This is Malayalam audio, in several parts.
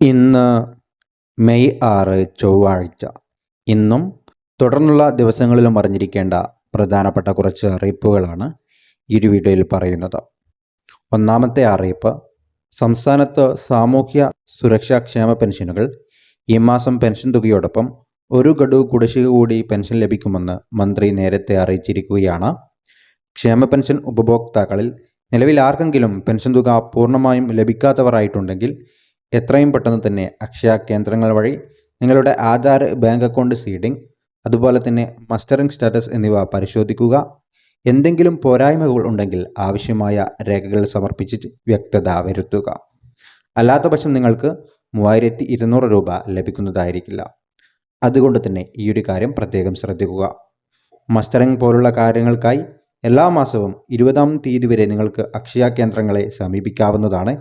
ഇന്ന് മെയ് ആറ് ചൊവ്വാഴ്ച. ഇന്നും തുടർന്നുള്ള ദിവസങ്ങളിലും അറിഞ്ഞിരിക്കേണ്ട പ്രധാനപ്പെട്ട കുറച്ച് അറിയിപ്പുകളാണ് ഇരു വീഡിയോയിൽ പറയുന്നത്. ഒന്നാമത്തെ അറിയിപ്പ് സംസ്ഥാനത്ത് സാമൂഹ്യ സുരക്ഷാ ക്ഷേമ പെൻഷനുകൾ ഈ മാസം പെൻഷൻ തുകയോടൊപ്പം ഒരു ഗഡു കുടിശ്ശിക കൂടി പെൻഷൻ ലഭിക്കുമെന്ന് മന്ത്രി നേരത്തെ അറിയിച്ചിരിക്കുകയാണ്. ക്ഷേമ പെൻഷൻ ഉപഭോക്താക്കളിൽ നിലവിൽ ആർക്കെങ്കിലും പെൻഷൻ തുക പൂർണമായും ലഭിക്കാത്തവരായിട്ടുണ്ടെങ്കിൽ എത്രയും പെട്ടെന്ന് തന്നെ അക്ഷയ കേന്ദ്രങ്ങൾ വഴി നിങ്ങളുടെ ആധാർ ബാങ്ക് അക്കൗണ്ട് സീഡിംഗ് അതുപോലെ തന്നെ മസ്റ്ററിംഗ് സ്റ്റാറ്റസ് എന്നിവ പരിശോധിക്കുക. എന്തെങ്കിലും പോരായ്മകൾ ഉണ്ടെങ്കിൽ ആവശ്യമായ രേഖകൾ സമർപ്പിച്ചിട്ട് വ്യക്തത വരുത്തുക. അല്ലാത്ത പക്ഷം നിങ്ങൾക്ക് മൂവായിരത്തി ഇരുന്നൂറ് രൂപ ലഭിക്കുന്നതായിരിക്കില്ല. അതുകൊണ്ട് തന്നെ ഈ ഒരു കാര്യം പ്രത്യേകം ശ്രദ്ധിക്കുക. മസ്റ്ററിംഗ് പോലുള്ള കാര്യങ്ങൾക്കായി എല്ലാ മാസവും ഇരുപതാം തീയതി വരെ നിങ്ങൾക്ക് അക്ഷയ കേന്ദ്രങ്ങളെ സമീപിക്കാവുന്നതാണ്.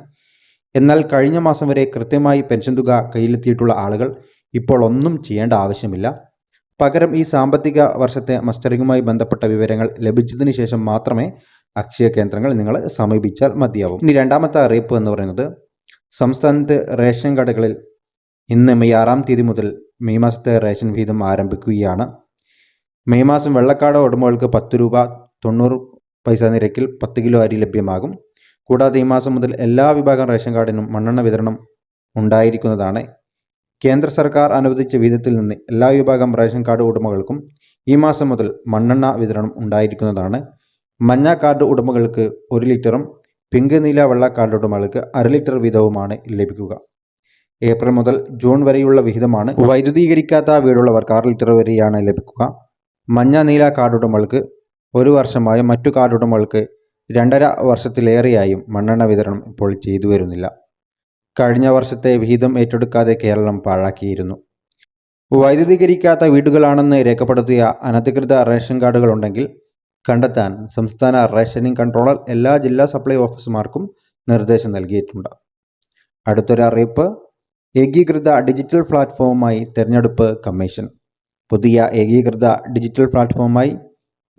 എന്നാൽ കഴിഞ്ഞ മാസം വരെ കൃത്യമായി പെൻഷൻ തുക കയ്യിലെത്തിയിട്ടുള്ള ആളുകൾ ഇപ്പോൾ ഒന്നും ചെയ്യേണ്ട ആവശ്യമില്ല. പകരം ഈ സാമ്പത്തിക വർഷത്തെ മസ്റ്ററിങ്ങുമായി ബന്ധപ്പെട്ട വിവരങ്ങൾ ലഭിച്ചതിന് ശേഷം മാത്രമേ അക്ഷയ കേന്ദ്രങ്ങൾ നിങ്ങൾ സമീപിച്ചാൽ മതിയാവും. ഇനി രണ്ടാമത്തെ അറിയിപ്പ് എന്ന് പറയുന്നത് സംസ്ഥാനത്ത് റേഷൻ കടകളിൽ ഇന്ന് മെയ് ആറാം തീയതി മുതൽ മെയ് മാസത്തെ റേഷൻ വീതം ആരംഭിക്കുകയാണ്. മെയ് മാസം വെള്ളക്കാട് ഉടമകൾക്ക് പത്ത് രൂപ തൊണ്ണൂറ് പൈസ നിരക്കിൽ പത്ത് കിലോ അരി ലഭ്യമാകും. കൂടാതെ ഈ മാസം മുതൽ എല്ലാ വിഭാഗം റേഷൻ കാർഡിനും മണ്ണെണ്ണ വിതരണം ഉണ്ടായിരിക്കുന്നതാണ്. കേന്ദ്ര സർക്കാർ അനുവദിച്ച വിധത്തിൽ നിന്ന് എല്ലാ വിഭാഗം റേഷൻ കാർഡ് ഉടമകൾക്കും ഈ മാസം മുതൽ മണ്ണെണ്ണ വിതരണം ഉണ്ടായിരിക്കുന്നതാണ്. മഞ്ഞ കാർഡ് ഉടമകൾക്ക് ഒരു ലിറ്ററും പിങ്ക് നീല വെള്ള കാർഡ് ഉടമകൾക്ക് അര ലിറ്റർ വീതവുമാണ് ലഭിക്കുക. ഏപ്രിൽ മുതൽ ജൂൺ വരെയുള്ള വിഹിതമാണ് വൈദ്യുതീകരിക്കാത്ത വീടുള്ളവർക്ക് ആറ് ലിറ്റർ വരെയാണ് ലഭിക്കുക. മഞ്ഞ നീല കാർഡ് ഉടമകൾക്ക് ഒരു വർഷമായും മറ്റു കാർഡ് ഉടമകൾക്ക് രണ്ടര വർഷത്തിലേറെയായും മണ്ണെണ്ണ വിതരണം ഇപ്പോൾ ചെയ്തു വരുന്നില്ല കഴിഞ്ഞ വർഷത്തെ വിഹിതം ഏറ്റെടുക്കാതെ കേരളം പാഴാക്കിയിരുന്നു. വൈദ്യുതീകരിക്കാത്ത വീടുകളാണെന്ന് രേഖപ്പെടുത്തിയ അനധികൃത റേഷൻ കാർഡുകൾ ഉണ്ടെങ്കിൽ കണ്ടെത്താൻ സംസ്ഥാന റേഷനിംഗ് കൺട്രോളർ എല്ലാ ജില്ലാ സപ്ലൈ ഓഫീസർമാർക്കും നിർദ്ദേശം നൽകിയിട്ടുണ്ട്. അടുത്തൊരു അറിയിപ്പ്. ഏകീകൃത ഡിജിറ്റൽ പ്ലാറ്റ്ഫോമായി തിരഞ്ഞെടുപ്പ് കമ്മീഷൻ. പുതിയ ഏകീകൃത ഡിജിറ്റൽ പ്ലാറ്റ്ഫോമുമായി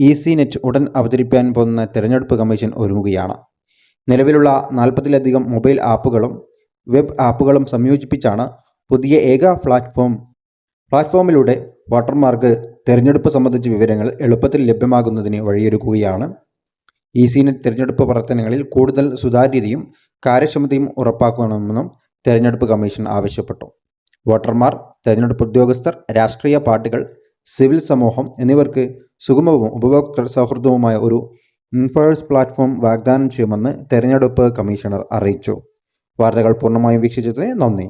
ഇ സി നെറ്റ് ഉടൻ അവതരിപ്പിക്കാൻ പോകുന്ന തെരഞ്ഞെടുപ്പ് കമ്മീഷൻ ഒരുങ്ങുകയാണ്. നിലവിലുള്ള നാൽപ്പതിലധികം മൊബൈൽ ആപ്പുകളും വെബ് ആപ്പുകളും സംയോജിപ്പിച്ചാണ് പുതിയ ഏക പ്ലാറ്റ്ഫോം പ്ലാറ്റ്ഫോമിലൂടെ വോട്ടർമാർക്ക് തിരഞ്ഞെടുപ്പ് സംബന്ധിച്ച വിവരങ്ങൾ എളുപ്പത്തിൽ ലഭ്യമാകുന്നതിന് വഴിയൊരുക്കുകയാണ്. ഇ സി നെറ്റ് തിരഞ്ഞെടുപ്പ് പ്രവർത്തനങ്ങളിൽ കൂടുതൽ സുതാര്യതയും കാര്യക്ഷമതയും ഉറപ്പാക്കണമെന്നും തിരഞ്ഞെടുപ്പ് കമ്മീഷൻ ആവശ്യപ്പെട്ടു. വോട്ടർമാർ തിരഞ്ഞെടുപ്പ് ഉദ്യോഗസ്ഥർ രാഷ്ട്രീയ പാർട്ടികൾ സിവിൽ സമൂഹം എന്നിവർക്ക് സുഗമവും ഉപഭോക്തൃ സൗഹൃദവുമായ ഒരു ഇൻഫേഴ്സ് പ്ലാറ്റ്ഫോം വാഗ്ദാനം ചെയ്യുമെന്ന് തെരഞ്ഞെടുപ്പ് കമ്മീഷണർ അറിയിച്ചു. വാർത്തകൾ പൂർണമായും വീക്ഷിച്ചതിന് നന്ദി.